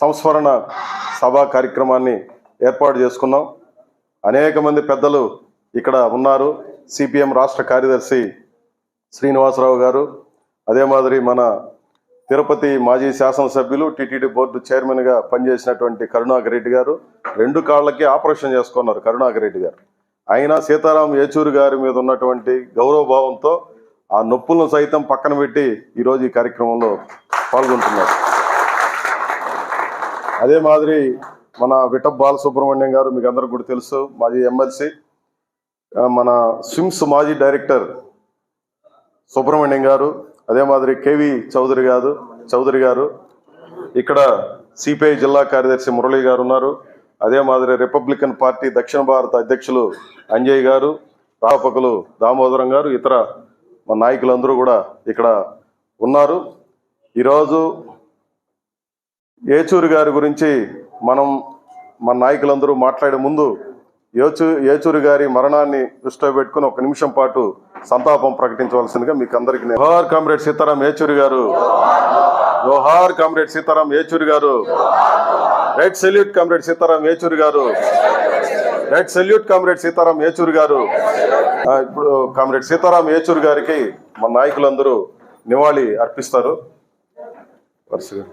సంస్మరణ సభా కార్యక్రమాన్ని ఏర్పాటు చేసుకున్నాం. అనేక మంది పెద్దలు ఇక్కడ ఉన్నారు. సిపిఎం రాష్ట్ర కార్యదర్శి శ్రీనివాసరావు గారు అదే మాదిరి మన తిరుపతి మాజీ శాసనసభ్యులు టిటిడి బోర్డు చైర్మన్గా పనిచేసినటువంటి కరుణాకర్ రెడ్డి గారు రెండు కాళ్ళకి ఆపరేషన్ చేసుకున్నారు కరుణాకర్ రెడ్డి గారు. అయినా సీతారాం ఏచూరు గారి మీద ఉన్నటువంటి గౌరవభావంతో ఆ నొప్పులను సైతం పక్కన పెట్టి ఈరోజు ఈ కార్యక్రమంలో పాల్గొంటున్నారు. అదే మాదిరి మన విటప్ బాలసుబ్రహ్మణ్యం గారు మీకు అందరికి కూడా తెలుసు మాజీ ఎమ్మెల్సీ మన స్విమ్స్ మాజీ డైరెక్టర్ సుబ్రహ్మణ్యం గారు అదే మాదిరి కేవి చౌదరి గారు చౌదరి గారు ఇక్కడ సిపిఐ జిల్లా కార్యదర్శి మురళి గారు ఉన్నారు అదే మాదిరి రిపబ్లికన్ పార్టీ దక్షిణ భారత అధ్యక్షులు అంజయ్ గారు రాపకులు దామోదరం గారు ఇతర మన నాయకులందరూ కూడా ఇక్కడ ఉన్నారు. ఈరోజు ఏచూరి గారి గురించి మనం మన నాయకులందరూ మాట్లాడే ముందు ఏచూ ఏచూరి గారి మరణాన్ని దృష్టిలో పెట్టుకుని ఒక నిమిషం పాటు సంతాపం ప్రకటించవలసిందిగా మీకు అందరికి జోహార్ కామ్రేడ్ సీతారాం ఏచూరి గారు. జోహార్ కామ్రేడ్ సీతారాం ఏచూరి గారు. Red salute comrade Sitaram Yechury గారు. Red salute comrade Sitaram Yechury గారు. ఇప్పుడు కామ్రేడ్ సీతారాం ఏచూరి గారికి మన నాయకులందరూ నివాళి అర్పిస్తారు. వరుసగా.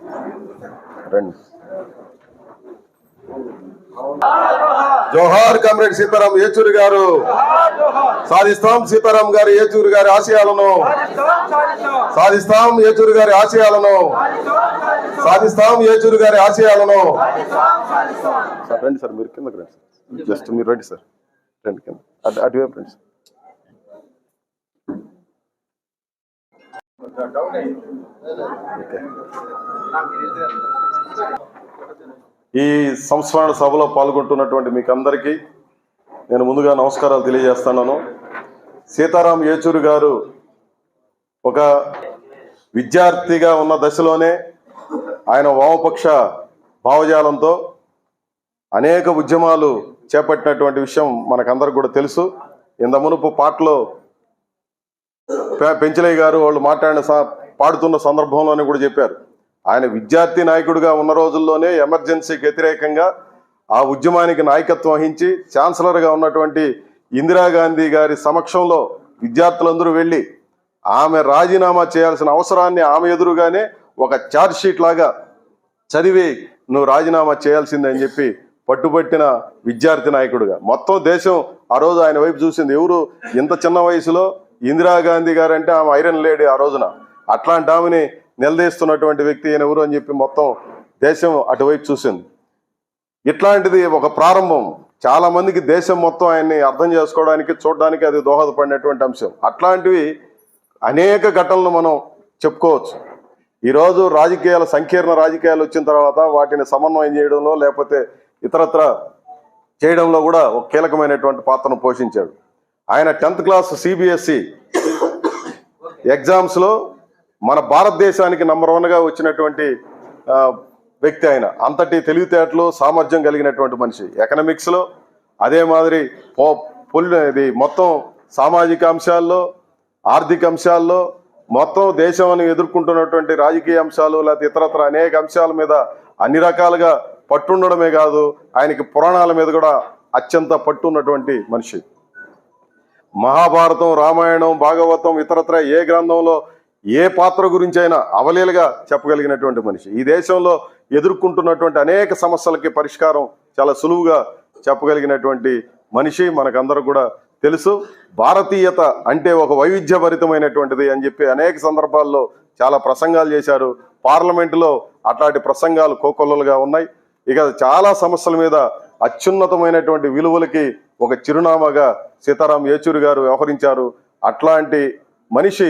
రండి. జోహార్ కామ్రేడ్ సీతారాం ఏచూరి గారు. సాధిస్తాం సీతారాం గారి ఏచూరి గారి ఆశయాలను. సాధిస్తాం ఏచూరి గారి ఆశయాలను. సాధిస్తాం ఏచూరి గారి ఆశయాలను. సార్ రండి సార్ మీరు కిందకి రండి సార్. జస్ట్ మీరు రండి సార్. రండి కింద. అటు అటువైపు రండి సార్. ఓకే. ఈ సంస్మరణ సభలో పాల్గొంటున్నటువంటి మీకు అందరికీ నేను ముందుగా నమస్కారాలు తెలియజేస్తున్నాను. సీతారాం ఏచూరి గారు ఒక విద్యార్థిగా ఉన్న దశలోనే ఆయన వామపక్ష భావజాలంతో అనేక ఉద్యమాలు చేపట్టినటువంటి విషయం మనకందరికి కూడా తెలుసు. ఇంత మునుపు పాటలో పెంచలయ్య గారు వాళ్ళు మాట్లాడిన పాడుతున్న సందర్భంలోనే కూడా చెప్పారు. ఆయన విద్యార్థి నాయకుడిగా ఉన్న రోజుల్లోనే ఎమర్జెన్సీకి వ్యతిరేకంగా ఆ ఉద్యమానికి నాయకత్వం వహించి ఛాన్సలర్గా ఉన్నటువంటి ఇందిరాగాంధీ గారి సమక్షంలో విద్యార్థులందరూ వెళ్ళి ఆమె రాజీనామా చేయాల్సిన అవసరాన్ని ఆమె ఎదురుగానే ఒక ఛార్జ్ షీట్ లాగా చదివి నువ్వు రాజీనామా చేయాల్సిందే అని చెప్పి పట్టుబట్టిన విద్యార్థి నాయకుడుగా. మొత్తం దేశం ఆ రోజు ఆయన వైపు చూసింది. ఎవరు? ఇంత చిన్న వయసులో ఇందిరాగాంధీ గారంటే ఆమె ఐరన్ లేడీ ఆ రోజున. అట్లాంటి ఆమెని నిలదీస్తున్నటువంటి వ్యక్తి ఈయన ఎవరు అని చెప్పి మొత్తం దేశం అటువైపు చూసింది. ఇట్లాంటిది ఒక ప్రారంభం. చాలా మందికి దేశం మొత్తం ఆయన్ని అర్థం చేసుకోవడానికి చూడడానికి అది దోహదపడినటువంటి అంశం. అట్లాంటివి అనేక ఘటనలు మనం చెప్పుకోవచ్చు. ఈరోజు రాజకీయాల సంకీర్ణ రాజకీయాలు వచ్చిన తర్వాత వాటిని సమన్వయం చేయడంలో లేకపోతే ఇతరత్ర చేయడంలో కూడా ఒక కీలకమైనటువంటి పాత్రను పోషించాడు. ఆయన టెన్త్ క్లాస్ సిబిఎస్ఈ ఎగ్జామ్స్లో మన భారతదేశానికి నంబర్ వన్గా వచ్చినటువంటి వ్యక్తి ఆయన. అంతటి తెలివితేటలు సామర్థ్యం కలిగినటువంటి మనిషి. ఎకనామిక్స్లో అదే మాదిరి పో పొలి ఇది మొత్తం సామాజిక అంశాల్లో ఆర్థిక అంశాల్లో మొత్తం దేశాన్ని ఎదుర్కొంటున్నటువంటి రాజకీయ అంశాలు లేకపోతే ఇతరత్ర అనేక అంశాల మీద అన్ని రకాలుగా పట్టుండడమే కాదు ఆయనకి పురాణాల మీద కూడా అత్యంత పట్టున్నటువంటి మనిషి. మహాభారతం రామాయణం భాగవతం ఇతరత్ర ఏ గ్రంథంలో ఏ పాత్ర గురించి అయినా అవలీలుగా చెప్పగలిగినటువంటి మనిషి. ఈ దేశంలో ఎదుర్కొంటున్నటువంటి అనేక సమస్యలకి పరిష్కారం చాలా సులువుగా చెప్పగలిగినటువంటి మనిషి మనకందరూ కూడా తెలుసు. భారతీయత అంటే ఒక వైవిధ్యభరితమైనటువంటిది అని చెప్పి అనేక సందర్భాల్లో చాలా ప్రసంగాలు చేశారు. పార్లమెంటులో అట్లాంటి ప్రసంగాలు కోకొల్లలుగా ఉన్నాయి. ఇక చాలా సమస్యల మీద అత్యున్నతమైనటువంటి విలువలకి ఒక చిరునామాగా సీతారాం ఏచూరి గారు వ్యవహరించారు. అట్లాంటి మనిషి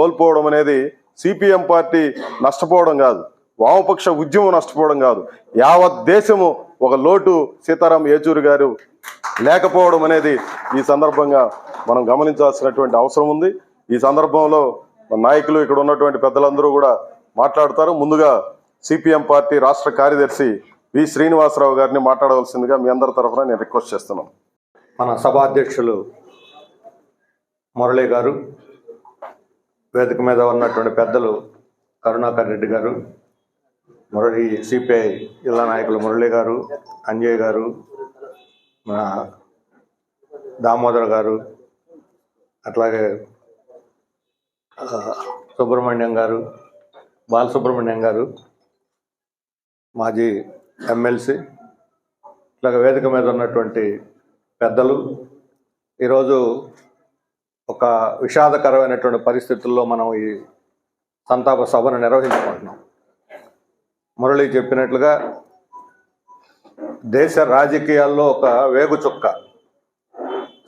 కోల్పోవడం అనేది సిపిఎం పార్టీ నష్టపోవడం కాదు. వామపక్ష ఉద్యమం నష్టపోవడం కాదు. యావత్ దేశము ఒక లోటు సీతారాం ఏచూరి గారు లేకపోవడం అనేది ఈ సందర్భంగా మనం గమనించాల్సినటువంటి అవసరం ఉంది. ఈ సందర్భంలో నాయకులు ఇక్కడ ఉన్నటువంటి పెద్దలందరూ కూడా మాట్లాడతారు. ముందుగా సిపిఎం పార్టీ రాష్ట్ర కార్యదర్శి వి శ్రీనివాసరావు గారిని మాట్లాడవలసిందిగా మీ అందరి తరఫున నేను రిక్వెస్ట్ చేస్తున్నాను. మన సభాధ్యక్షులు మురళి గారు వేదిక మీద ఉన్నటువంటి పెద్దలు కరుణాకర్ రెడ్డి గారు మురళి సిపిఐ జిల్లా నాయకులు మురళి గారు అంజయ్ గారు మన దామోదర్ గారు అట్లాగే సుబ్రహ్మణ్యం గారు బాలసుబ్రహ్మణ్యం గారు మాజీ ఎమ్మెల్సీ ఇట్లాగ వేదిక మీద ఉన్నటువంటి పెద్దలు. ఈరోజు ఒక విషాదకరమైనటువంటి పరిస్థితుల్లో మనం ఈ సంతాప సభను నిర్వహించుకుంటున్నాం. మురళి చెప్పినట్లుగా దేశ రాజకీయాల్లో ఒక వేగు చుక్క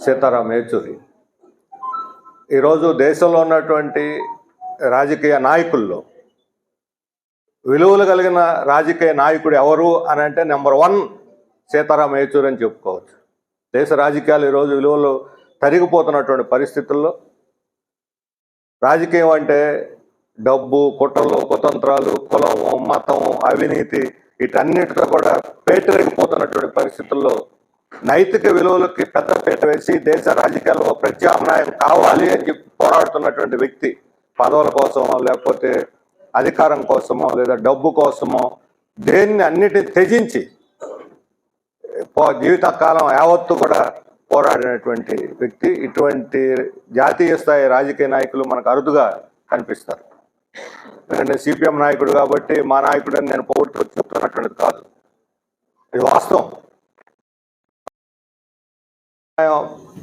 సీతారాం యేచూరి. ఈరోజు దేశంలో ఉన్నటువంటి రాజకీయ నాయకుల్లో విలువలు కలిగిన రాజకీయ నాయకుడు ఎవరు అని అంటే నెంబర్ వన్ సీతారాం యేచూరి అని చెప్పుకోవచ్చు. దేశ రాజకీయాలు ఈరోజు విలువలు తరిగిపోతున్నటువంటి పరిస్థితుల్లో రాజకీయం అంటే డబ్బు కుట్రలు కుతంత్రాలు కులం మతం అవినీతి వీటన్నిటితో కూడా పేటరేగిపోతున్నటువంటి పరిస్థితుల్లో నైతిక విలువలకి పెద్ద పీట వేసి దేశ రాజకీయాల్లో ప్రత్యామ్నాయం కావాలి అని చెప్పి పోరాడుతున్నటువంటి వ్యక్తి పదవుల కోసమో లేకపోతే అధికారం కోసమో లేదా డబ్బు కోసమో దేన్ని అన్నిటిని త్యజించి జీవితకాలం యావత్తు కూడా పోరాడినటువంటి వ్యక్తి ఇటువంటి జాతీయ స్థాయి రాజకీయ నాయకులు మనకు అరుదుగా కనిపిస్తారు. ఎందుకంటే సిపిఎం నాయకుడు కాబట్టి మా నాయకుడు అని నేను పోగొట్టుకు చెప్తున్నటువంటిది కాదు. ఇది వాస్తవం.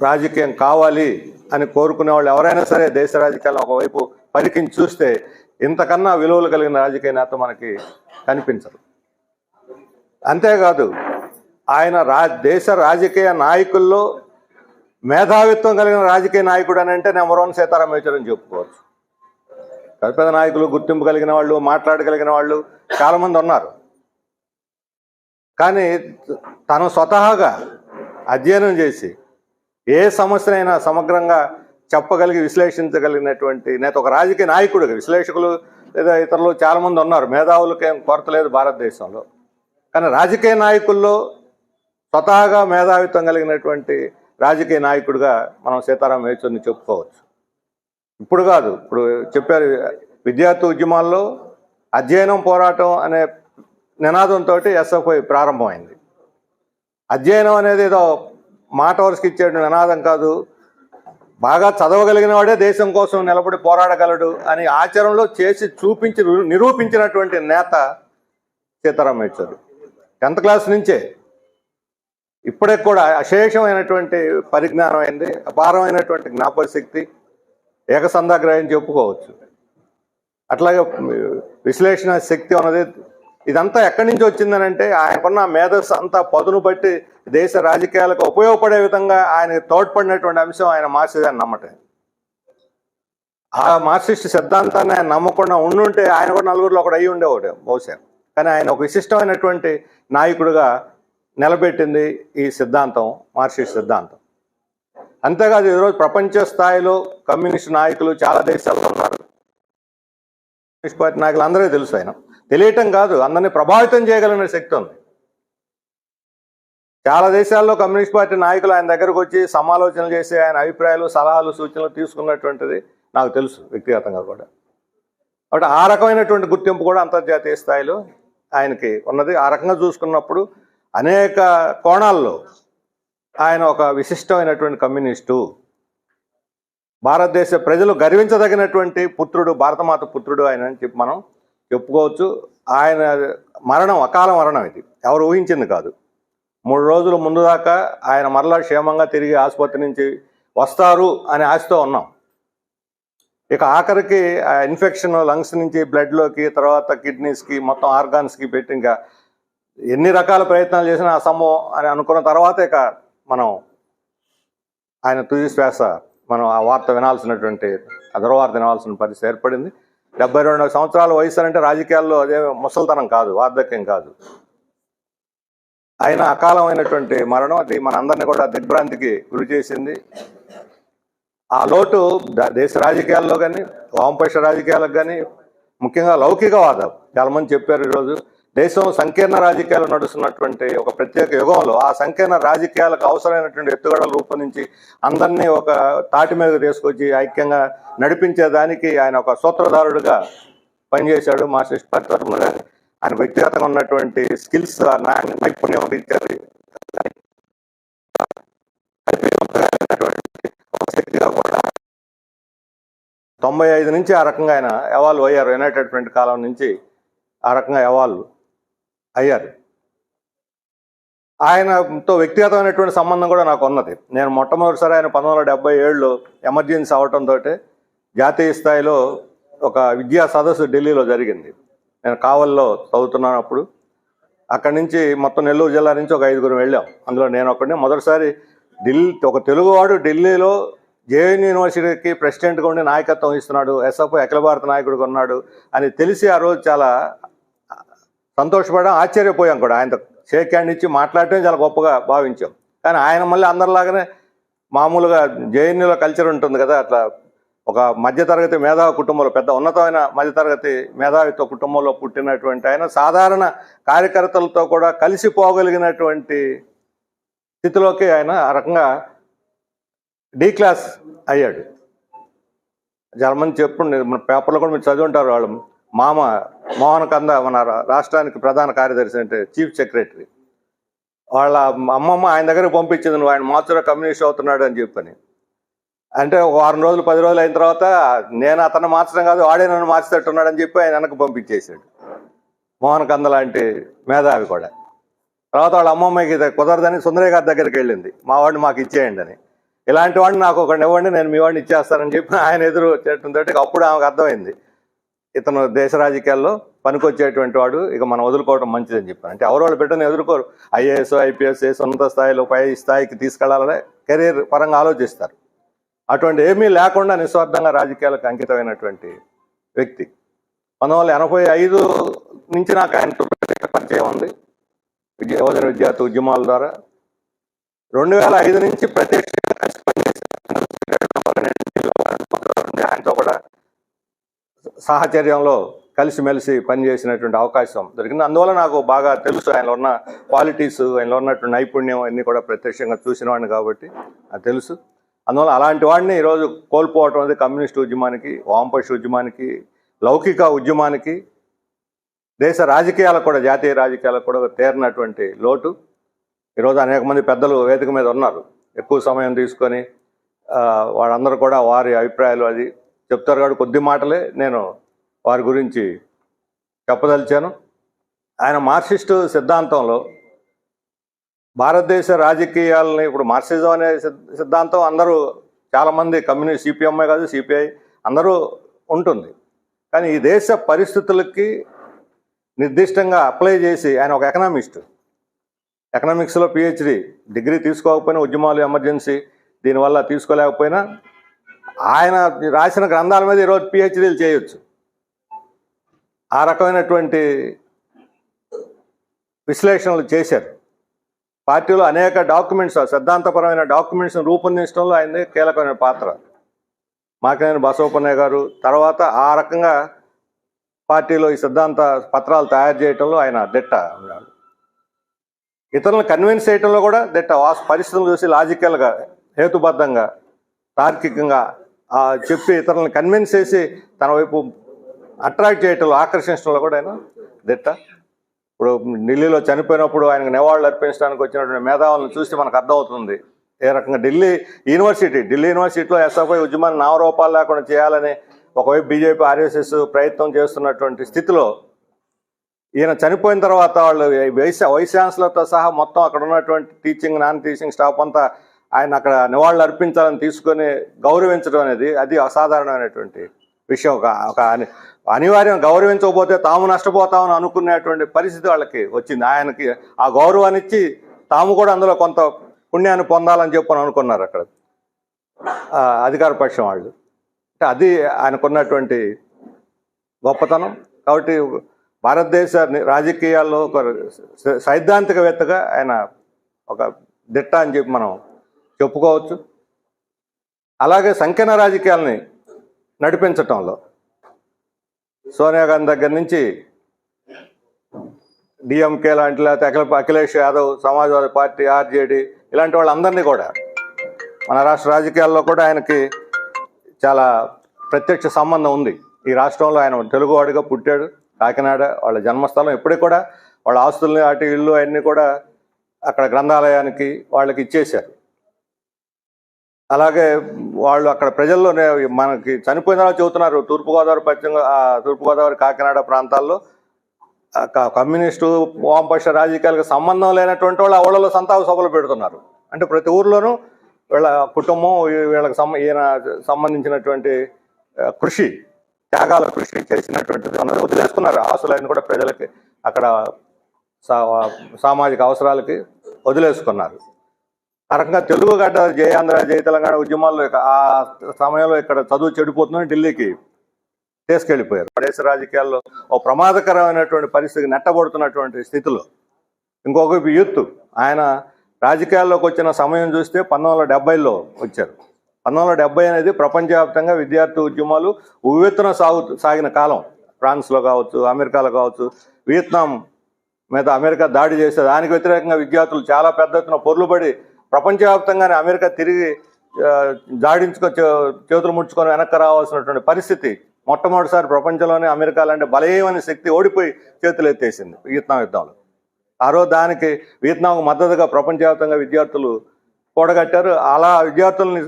రాజకీయం కావాలి అని కోరుకునే వాళ్ళు ఎవరైనా సరే దేశ రాజకీయాలను ఒకవైపు పరికించి చూస్తే ఇంతకన్నా విలువలు కలిగిన రాజకీయ నేత మనకి కనిపించరు. అంతేకాదు ఆయన రా దేశ రాజకీయ నాయకుల్లో మేధావిత్వం కలిగిన రాజకీయ నాయకుడు అని అంటే నెంబర్ వన్ సీతారాం యేచూరి అని చెప్పుకోవచ్చు. పెద్ద పెద్ద నాయకులు గుర్తింపు కలిగిన వాళ్ళు మాట్లాడగలిగిన వాళ్ళు చాలామంది ఉన్నారు. కానీ తను స్వతహాగా అధ్యయనం చేసి ఏ సమస్యనైనా సమగ్రంగా చెప్పగలిగి విశ్లేషించగలిగినటువంటి నేత ఒక రాజకీయ నాయకుడు విశ్లేషకులు లేదా ఇతరులు చాలామంది ఉన్నారు. మేధావులకేం ఏం కొరత లేదు భారతదేశంలో. కానీ రాజకీయ నాయకుల్లో స్వతహాగా మేధావిత్వం కలిగినటువంటి రాజకీయ నాయకుడిగా మనం సీతారాం యేచూరిని చెప్పుకోవచ్చు. ఇప్పుడు కాదు ఇప్పుడు చెప్పారు విద్యార్థి ఉద్యమాల్లో అధ్యయనం పోరాటం అనే నినాదంతో ఎస్ఎఫ్ఐ ప్రారంభమైంది. అధ్యయనం అనేది ఏదో మాట వరుసకి ఇచ్చే నినాదం కాదు. బాగా చదవగలిగిన వాడే దేశం కోసం నిలబడి పోరాడగలడు అని ఆచరణలో చేసి చూపించి నిరూపించినటువంటి నేత సీతారాం యేచూరి. టెన్త్ క్లాస్ నుంచే ఇప్పటికి కూడా అశేషమైనటువంటి పరిజ్ఞానం అయింది అపారమైనటువంటి జ్ఞాపక శక్తి ఏకసంధాగ్రహం చెప్పుకోవచ్చు. అట్లాగే విశ్లేషణ శక్తి ఉన్నది ఇదంతా ఎక్కడి నుంచి వచ్చిందని అంటే ఆయనకున్న మేధస్సు అంతా పదును బట్టి దేశ రాజకీయాలకు ఉపయోగపడే విధంగా ఆయన తోడ్పడినటువంటి అంశం ఆయన మార్క్సిజాన్ని నమ్మటం. ఆ మార్క్సిస్ట్ సిద్ధాంతాన్ని ఆయన నమ్మకుండా ఉండుంటే ఆయన కూడా నలుగురిలో ఒకడు అయ్యి ఉండేవాడు బహుశా. కానీ ఆయన ఒక విశిష్టమైనటువంటి నాయకుడిగా నిలబెట్టింది ఈ సిద్ధాంతం మార్క్సిస్ట్ సిద్ధాంతం. అంతేకాదు ఈరోజు ప్రపంచ స్థాయిలో కమ్యూనిస్ట్ నాయకులు చాలా దేశాల్లో ఉన్నారు. కమ్యూనిస్ట్ పార్టీ నాయకులు అందరికీ తెలుసు ఆయన. తెలియటం కాదు అందరినీ ప్రభావితం చేయగలిగిన శక్తి ఉంది. చాలా దేశాల్లో కమ్యూనిస్ట్ పార్టీ నాయకులు ఆయన దగ్గరకు వచ్చి సమాలోచనలు చేసి ఆయన అభిప్రాయాలు సలహాలు సూచనలు తీసుకున్నటువంటిది నాకు తెలుసు వ్యక్తిగతంగా కూడా. కాబట్టి ఆ రకమైనటువంటి గుర్తింపు కూడా అంతర్జాతీయ స్థాయిలో ఆయనకి ఉన్నది. ఆ రకంగా చూసుకున్నప్పుడు అనేక కోణాల్లో ఆయన ఒక విశిష్టమైనటువంటి కమ్యూనిస్టు. భారతదేశ ప్రజలు గర్వించదగినటువంటి పుత్రుడు భారతమాత పుత్రుడు ఆయన అని చెప్పి మనం చెప్పుకోవచ్చు. ఆయన మరణం అకాల మరణం ఇది. ఎవరు ఊహించింది కాదు. మూడు రోజుల ముందు దాకా ఆయన మరలా క్షేమంగా తిరిగి ఆసుపత్రి నుంచి వస్తారు అనే ఆశతో ఉన్నాం. ఇక ఆఖరికి ఆ ఇన్ఫెక్షన్ లంగ్స్ నుంచి బ్లడ్లోకి తర్వాత కిడ్నీస్కి మొత్తం ఆర్గాన్స్కి పెట్టి ఇంకా ఎన్ని రకాల ప్రయత్నాలు చేసినా అసమ్మో అని అనుకున్న తర్వాతే మనం ఆయన తుది శ్వాస మనం ఆ వార్త వినాల్సినటువంటి అదర్వార్త వినాల్సిన పరిస్థితి ఏర్పడింది. డెబ్బై రెండు సంవత్సరాల వయసు అంటే రాజకీయాల్లో అదే ముసల్తనం కాదు వార్ధక్యం కాదు. ఆయన అకాలమైనటువంటి మరణం అది మన అందరిని కూడా దిగ్భ్రాంతికి గురి చేసింది. ఆ లోటు దేశ రాజకీయాల్లో కానీ వామపక్ష రాజకీయాలకు కానీ ముఖ్యంగా లౌకికవాదం. చాలా మంది చెప్పారు ఈరోజు దేశం సంకీర్ణ రాజకీయాలు నడుస్తున్నటువంటి ఒక ప్రత్యేక యుగంలో ఆ సంకీర్ణ రాజకీయాలకు అవసరమైనటువంటి ఎత్తుగడలు రూపొందించి అందరినీ ఒక తాటి మీద తీసుకొచ్చి ఐక్యంగా నడిపించేదానికి ఆయన ఒక సూత్రధారుడుగా పనిచేశాడు మా పార్టీ గారు. ఆయన వ్యక్తిగతంగా ఉన్నటువంటి స్కిల్స్ నైపుణ్యం ఇచ్చారు తొంభై ఐదు నుంచి ఆ రకంగా ఆయన ఎవాల్వ్ అయ్యారు. యునైటెడ్ ఫ్రంట్ కాలం నుంచి ఆ రకంగా ఎవాల్వ్ అయ్యారు. ఆయనతో వ్యక్తిగతమైనటువంటి సంబంధం కూడా నాకు ఉన్నది. నేను మొట్టమొదటిసారి ఆయన పంతొమ్మిది వందల డెబ్బై ఏడులో ఎమర్జెన్సీ అవటంతో జాతీయ స్థాయిలో ఒక విద్యా సదస్సు ఢిల్లీలో జరిగింది. నేను కావల్లో చదువుతున్నాను అప్పుడు అక్కడి నుంచి మొత్తం నెల్లూరు జిల్లా నుంచి ఒక ఐదుగురు వెళ్ళాం. అందులో నేను ఒకడిని మొదటిసారి ఢిల్లీ ఒక తెలుగువాడు ఢిల్లీలో జేఎన్ యూనివర్సిటీకి ప్రెసిడెంట్గా ఉండి నాయకత్వం ఇస్తున్నాడు ఎస్ఎఫ్ అఖిల భారత నాయకుడిగా ఉన్నాడు అని తెలిసి ఆ రోజు చాలా సంతోషపడడం ఆశ్చర్యపోయాం కూడా. ఆయనతో షేక్ హ్యాండ్ ఇచ్చి మాట్లాడటం చాలా గొప్పగా భావించాం. కానీ ఆయన మళ్ళీ అందరిలాగానే మామూలుగా జేఎన్యూలో కల్చర్ ఉంటుంది కదా అట్లా ఒక మధ్యతరగతి మేధావి కుటుంబంలో పెద్ద ఉన్నతమైన మధ్యతరగతి మేధావిత్వ కుటుంబంలో పుట్టినటువంటి ఆయన సాధారణ కార్యకర్తలతో కూడా కలిసిపోగలిగినటువంటి స్థితిలోకి ఆయన ఆ రకంగా డీ క్లాస్ అయ్యాడు. జర్మన్ మంది చెప్పు మన పేపర్లో కూడా మీరు చదివి ఉంటారు వాళ్ళు. మామ మోహన్ కంద మన రాష్ట్రానికి ప్రధాన కార్యదర్శి అంటే చీఫ్ సెక్రటరీ. వాళ్ళ అమ్మమ్మ ఆయన దగ్గరికి పంపించింది నువ్వు ఆయన మార్చులో కమ్యూనిస్ట్ అవుతున్నాడు అని చెప్పని. అంటే వారం రోజులు పది రోజులు అయిన తర్వాత నేను అతను మార్చడం కాదు వాడే నన్ను మార్చేటట్టున్నాడు అని చెప్పి ఆయన వెనక్కి పంపించేశాడు. మోహన్ కంద లాంటి మేధావి కూడా. తర్వాత వాళ్ళ అమ్మమ్మకి కుదరదని సుందరయ్య గారి దగ్గరికి వెళ్ళింది. మా వాడిని మాకు ఇచ్చేయండి అని. ఇలాంటి వాడిని నాకు ఒకటి ఇవ్వండి నేను మీ వాడిని ఇచ్చేస్తానని చెప్పి ఆయన ఎదురు చేయడంతో అప్పుడు ఆమెకు అర్థమైంది. ఇతను దేశ రాజకీయాల్లో పనికొచ్చేటువంటి వాడు ఇక మనం వదులుకోవడం మంచిదని చెప్పాను. అంటే ఎవరు వాళ్ళు బిడ్డను ఎదుర్కోరు. ఐఏఎస్ ఐపీఎస్ ఉన్నత స్థాయిలో పై స్థాయికి తీసుకెళ్ళాలనే కెరీర్ పరంగా ఆలోచిస్తారు. అటువంటి ఏమీ లేకుండా నిస్వార్థంగా రాజకీయాలకు అంకితమైనటువంటి వ్యక్తి. పంతొమ్మిది వందల ఎనభై ఐదు నుంచి నాకు ఆయన పరిచయం ఉంది. విద్య యువజన విద్యార్థి ఉద్యమాల ద్వారా. రెండు వేల ఐదు నుంచి ప్రత్యక్ష సాహచర్యంలో కలిసిమెలిసి పనిచేసినటువంటి అవకాశం దొరికింది. అందువల్ల నాకు బాగా తెలుసు. ఆయనలో ఉన్న క్వాలిటీస్ ఆయనలో ఉన్నటువంటి నైపుణ్యం అన్నీ కూడా ప్రత్యక్షంగా చూసిన వాడిని కాబట్టి అది తెలుసు. అందువల్ల అలాంటి వాడిని ఈరోజు కోల్పోవటం అనేది కమ్యూనిస్ట్ ఉద్యమానికి వామపక్ష ఉద్యమానికి లౌకిక ఉద్యమానికి దేశ రాజకీయాలకు కూడా జాతీయ రాజకీయాలకు కూడా తేరినటువంటి లోటు. ఈరోజు అనేక మంది పెద్దలు వేదిక మీద ఉన్నారు. ఎక్కువ సమయం తీసుకొని వాళ్ళందరూ కూడా వారి అభిప్రాయాలు అది చెప్తారు కాబట్టి కొద్ది మాటలే నేను వారి గురించి చెప్పదలిచాను. ఆయన మార్క్సిస్టు సిద్ధాంతంలో భారతదేశ రాజకీయాలని ఇప్పుడు మార్క్సిజం అనే సిద్ధాంతం అందరూ చాలామంది కమ్యూనిస్ట్ సిపిఎంఐ కాదు సిపిఐ అందరూ ఉంటుంది. కానీ ఈ దేశ పరిస్థితులకి నిర్దిష్టంగా అప్లై చేసి ఆయన ఒక ఎకనామిస్ట్. ఎకనామిక్స్లో పిహెచ్డి డిగ్రీ తీసుకోకపోయినా ఉద్యమాలు ఎమర్జెన్సీ దీనివల్ల తీసుకోలేకపోయినా ఆయన రాసిన గ్రంథాల మీద ఈరోజు పిహెచ్డీలు చేయొచ్చు. ఆ రకమైనటువంటి విశ్లేషణలు చేశారు. పార్టీలో అనేక డాక్యుమెంట్స్ సిద్ధాంతపరమైన డాక్యుమెంట్స్ని రూపొందించడంలో ఆయనది కీలకమైన పాత్ర. మాకినేని బసవపన్నయ్య గారు? తర్వాత ఆ రకంగా పార్టీలో ఈ సిద్ధాంత పత్రాలు తయారు చేయటంలో ఆయన దిట్ట ఉన్నాడు. ఇతరులను కన్విన్స్ చేయటంలో కూడా దిట్ట ఆ పరిస్థితులు చూసి లాజికల్గా హేతుబద్ధంగా తార్కికంగా చెప్పి ఇతరులను కన్విన్స్ చేసి తన వైపు అట్రాక్ట్ చేయటంలో ఆకర్షించడంలో కూడా ఆయన దిట్ట. ఇప్పుడు ఢిల్లీలో చనిపోయినప్పుడు ఆయనకు నివాళులు అర్పించడానికి వచ్చినటువంటి మేధావులను చూస్తే మనకు అర్థమవుతుంది. ఏ రకంగా ఢిల్లీ యూనివర్సిటీ ఢిల్లీ యూనివర్సిటీలో ఎస్ఎఫ్ఐ ఉద్యమాన్ని నామరూపాలు లేకుండా చేయాలని ఒకవైపు బీజేపీ ఆర్ఎస్ఎస్ ప్రయత్నం చేస్తున్నటువంటి స్థితిలో ఈయన చనిపోయిన తర్వాత వాళ్ళు వైస్ వైస్ ఛాన్సలర్తో సహా మొత్తం అక్కడ ఉన్నటువంటి టీచింగ్ నాన్ టీచింగ్ స్టాఫ్ అంతా ఆయన అక్కడ నివాళులు అర్పించాలని తీసుకొని గౌరవించడం అనేది అది అసాధారణమైనటువంటి విషయం. ఒక ఒక అని- అనివార్యం గౌరవించకపోతే తాము నష్టపోతామని అనుకునేటువంటి పరిస్థితి వాళ్ళకి వచ్చింది. ఆయనకి ఆ గౌరవాన్ని ఇచ్చి తాము కూడా అందులో కొంత పుణ్యాన్ని పొందాలని చెప్పని అనుకున్నారు అక్కడ. అధికార పక్షం వాళ్ళు. అంటే అది ఆయనకున్నటువంటి గొప్పతనం. కాబట్టి భారతదేశ రాజకీయాల్లో ఒక సైద్ధాంతికవేత్తగా ఆయన ఒక దిట్ట అని చెప్పి మనం చెప్పుకోవచ్చు. అలాగే సంకీర్ణ రాజకీయాలని నడిపించటంలో సోనియా గాంధీ దగ్గర నుంచి డిఎంకే లాంటి లేకపోతే అఖిల అఖిలేష్ యాదవ్ సమాజ్వాదీ పార్టీ ఆర్జేడీ ఇలాంటి వాళ్ళందరినీ కూడా మన రాష్ట్ర రాజకీయాల్లో కూడా ఆయనకి చాలా ప్రత్యక్ష సంబంధం ఉంది. ఈ రాష్ట్రంలో ఆయన తెలుగువాడిగా పుట్టాడు కాకినాడ వాళ్ళ జన్మస్థలం ఇప్పటికి కూడా వాళ్ళ ఆస్తుల్ని అటు ఇల్లు అన్నీ కూడా అక్కడ గ్రంథాలయానికి వాళ్ళకి ఇచ్చేశారు. అలాగే వాళ్ళు అక్కడ ప్రజల్లోనే మనకి చనిపోయిన చెబుతున్నారు తూర్పుగోదావరి పశ్చిమ తూర్పుగోదావరి కాకినాడ ప్రాంతాల్లో. కమ్యూనిస్టు వామపక్ష రాజకీయాలకు సంబంధం లేనటువంటి వాళ్ళు ఆ సంతాప సభలు పెడుతున్నారు. అంటే ప్రతి ఊర్లోనూ వీళ్ళ కుటుంబం వీళ్ళకి సంబ ఈయన సంబంధించినటువంటి కృషి త్యాగాల కృషి చేసినటువంటిది అన్నది వదిలేసుకున్నారు. ఆస్తులన్నీ కూడా ప్రజలకి అక్కడ సా- సామాజిక అవసరాలకి వదిలేసుకున్నారు. ఆ రకంగా తెలుగు గడ్డ జయ ఆంధ్ర జయ తెలంగాణ ఉద్యమాల్లో ఆ సమయంలో ఇక్కడ చదువు చెడిపోతుందని ఢిల్లీకి తీసుకెళ్ళిపోయారు దేశ రాజకీయాల్లో ఓ ప్రమాదకరమైనటువంటి పరిస్థితి నెట్టబడుతున్నటువంటి స్థితిలో ఇంకొక యూత్ ఆయన రాజకీయాల్లోకి వచ్చిన సమయం చూస్తే పంతొమ్మిది వందల డెబ్బైలో వచ్చారు. పంతొమ్మిది వందల డెబ్బై అనేది ప్రపంచవ్యాప్తంగా విద్యార్థి ఉద్యమాలు ఉవ్వెత్తున సాగు సాగిన కాలం. ఫ్రాన్స్లో కావచ్చు అమెరికాలో కావచ్చు వియత్నాం మీద అమెరికా దాడి చేస్తే దానికి వ్యతిరేకంగా విద్యార్థులు చాలా పెద్ద ఎత్తున పొర్లుబడి ప్రపంచవ్యాప్తంగానే అమెరికా తిరిగి జాడించుకొని చేతులు ముడుచుకొని వెనక్కి రావాల్సినటువంటి పరిస్థితి మొట్టమొదటిసారి ప్రపంచంలోనే అమెరికా లాంటి బలహీనమైన శక్తి ఓడిపోయి చేతులు ఎత్తేసింది వియత్నాం యుద్ధంలో. ఆ రోజు దానికి వియత్నాంకు మద్దతుగా ప్రపంచవ్యాప్తంగా విద్యార్థులు కూడగట్టారు. అలా విద్యార్థుల్ని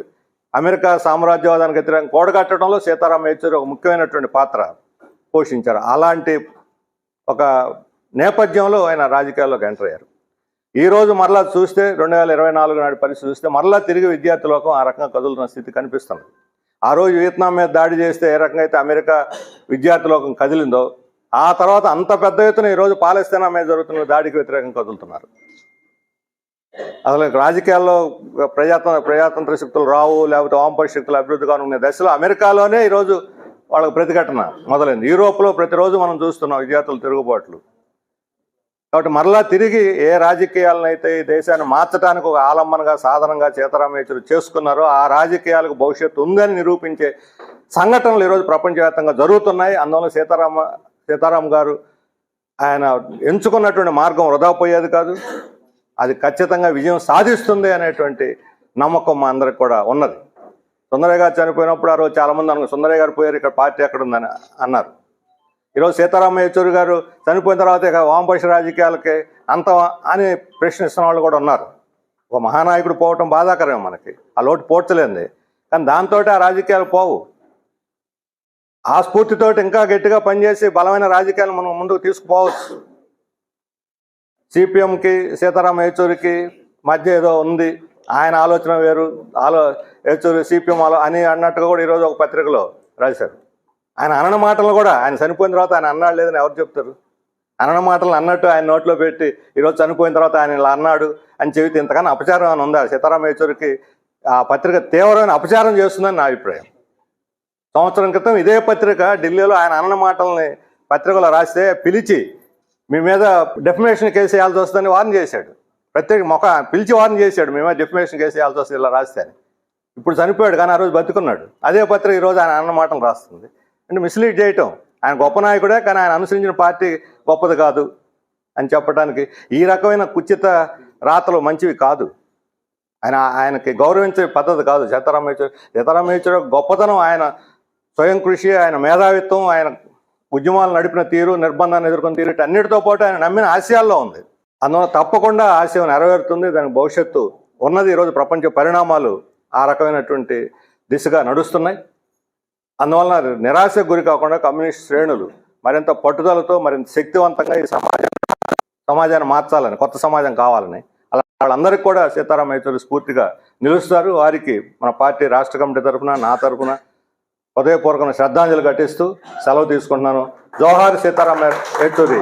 అమెరికా సామ్రాజ్యవాదానికి వ్యతిరేకంగా కూడగట్టడంలో సీతారాం యేచూరి ఒక ముఖ్యమైనటువంటి పాత్ర పోషించారు. అలాంటి ఒక నేపథ్యంలో ఆయన రాజకీయాల్లోకి ఎంటర్ అయ్యారు. ఈ రోజు మరలా చూస్తే రెండు వేల ఇరవై నాలుగు నాటి పరిస్థితి చూస్తే మరలా తిరిగి విద్యార్థి లోకం ఆ రకంగా కదులుతున్న స్థితి కనిపిస్తుంది. ఆ రోజు వియత్నాం మీద దాడి చేస్తే ఏ రకంగా అయితే అమెరికా విద్యార్థి లోకం కదిలిందో ఆ తర్వాత అంత పెద్ద ఎత్తున ఈరోజు పాలస్తీనా మీద జరుగుతున్న దాడికి వ్యతిరేకంగా కదులుతున్నారు. అసలు రాజకీయాల్లో ప్రజాతంత్ర ప్రజాతంత్ర శక్తులు రావు లేకపోతే వామపక్ష శక్తులు అభివృద్ధి ఉన్న దశలో అమెరికాలోనే ఈరోజు వాళ్ళకి ప్రతిఘటన మొదలైంది. యూరోప్లో ప్రతిరోజు మనం చూస్తున్నాం విద్యార్థులు తిరుగుబాట్లు. కాబట్టి మరలా తిరిగి ఏ రాజకీయాలను అయితే ఈ దేశాన్ని మార్చడానికి ఒక ఆలంబనగా సాధనంగా సీతారామయ్యచూరు చేసుకున్నారో ఆ రాజకీయాలకు భవిష్యత్తు ఉందని నిరూపించే సంఘటనలు ఈరోజు ప్రపంచవ్యాప్తంగా జరుగుతున్నాయి. అందువల్ల సీతారామ సీతారాం గారు ఆయన ఎంచుకున్నటువంటి మార్గం వృధా పోయేది కాదు. అది ఖచ్చితంగా విజయం సాధిస్తుంది అనేటువంటి నమ్మకం మా అందరికి కూడా ఉన్నది. సుందరయ్య గారు చనిపోయినప్పుడు ఆ రోజు చాలామంది అనుకున్నారు సుందరయ్య గారు పోయారు ఇక్కడ పార్టీ ఎక్కడ ఉందని అన్నారు. ఈరోజు సీతారామ యచూరి గారు చనిపోయిన తర్వాత ఇక వామపక్ష రాజకీయాలకి అంత అని ప్రశ్నిస్తున్న వాళ్ళు కూడా ఉన్నారు. ఒక మహానాయకుడు పోవటం బాధాకరమే మనకి. ఆ లోటు పోడ్చలేంది. కానీ దాంతో ఆ రాజకీయాలు పోవు. ఆ స్ఫూర్తితో ఇంకా గట్టిగా పనిచేసి బలమైన రాజకీయాలు మనం ముందుకు తీసుకుపోవచ్చు. సిపిఎంకి సీతారామ యచూరికి మధ్య ఏదో ఉంది. ఆయన ఆలోచన వేరు. ఆలో యచూరి సిపిఎం ఆలో అని అన్నట్టుగా కూడా ఈరోజు ఒక పత్రికలో రాశారు. ఆయన అనన మాటలు కూడా ఆయన చనిపోయిన తర్వాత ఆయన అన్నాడు లేదని ఎవరు చెప్తారు? అనన మాటలు అన్నట్టు ఆయన నోట్లో పెట్టి ఈరోజు చనిపోయిన తర్వాత ఆయన ఇలా అన్నాడు అని చెబితే ఇంతకన్నా అపచారం అని ఉందా? సీతారాం యేచూరికి ఆ పత్రిక తీవ్రమైన అపచారం చేస్తుందని నా అభిప్రాయం. సంవత్సరం క్రితం ఇదే పత్రిక ఢిల్లీలో ఆయన అన్న మాటల్ని పత్రికలో రాస్తే పిలిచి మీ మీద డెఫినేషన్ కేసు వేయాల్సి వస్తుందని వార్న్ చేశాడు. ప్రత్యేక మొక పిలిచి వార్న్ చేశాడు మీ మీద డెఫినేషన్ కేసు వేయాల్సి వస్తుంది ఇలా రాస్తే అని. ఇప్పుడు చనిపోయాడు కానీ ఆ రోజు బతుకున్నాడు. అదే పత్రిక ఈరోజు ఆయన అన్న మాటలు రాస్తుంది. అంటే మిస్లీడ్ చేయటం. ఆయన గొప్ప నాయకుడే కానీ ఆయన అనుసరించిన పార్టీ గొప్పది కాదు అని చెప్పడానికి ఈ రకమైన కుచిత రాతలు మంచివి కాదు. ఆయన ఆయనకి గౌరవించే పద్ధతి కాదు. సీతారామేశ్వర సీతారామేశ్వర గొప్పతనం ఆయన స్వయం కృషి ఆయన మేధావిత్వం ఆయన ఉద్యమాలు నడిపిన తీరు నిర్బంధాన్ని ఎదుర్కొన్న తీరు అన్నిటితో పాటు ఆయన నమ్మిన ఆశయాల్లో ఉంది. అందువల్ల తప్పకుండా ఆశయం నెరవేరుతుంది. దానికి భవిష్యత్తు ఉన్నది. ఈరోజు ప్రపంచ పరిణామాలు ఆ రకమైనటువంటి దిశగా నడుస్తున్నాయి. అందువలన నిరాశకు గురి కాకుండా కమ్యూనిస్ట్ శ్రేణులు మరింత పట్టుదలతో మరింత శక్తివంతంగా ఈ సమాజం సమాజాన్ని మార్చాలని కొత్త సమాజం కావాలని అలా వాళ్ళందరికీ కూడా సీతారాం యేచూరి స్ఫూర్తిగా నిలుస్తారు. వారికి మన పార్టీ రాష్ట్ర కమిటీ తరఫున నా తరఫున హృదయపూర్వకమైన శ్రద్ధాంజలి ఘటిస్తూ సెలవు తీసుకుంటున్నాను. జోహార్ సీతారాం యేచూరి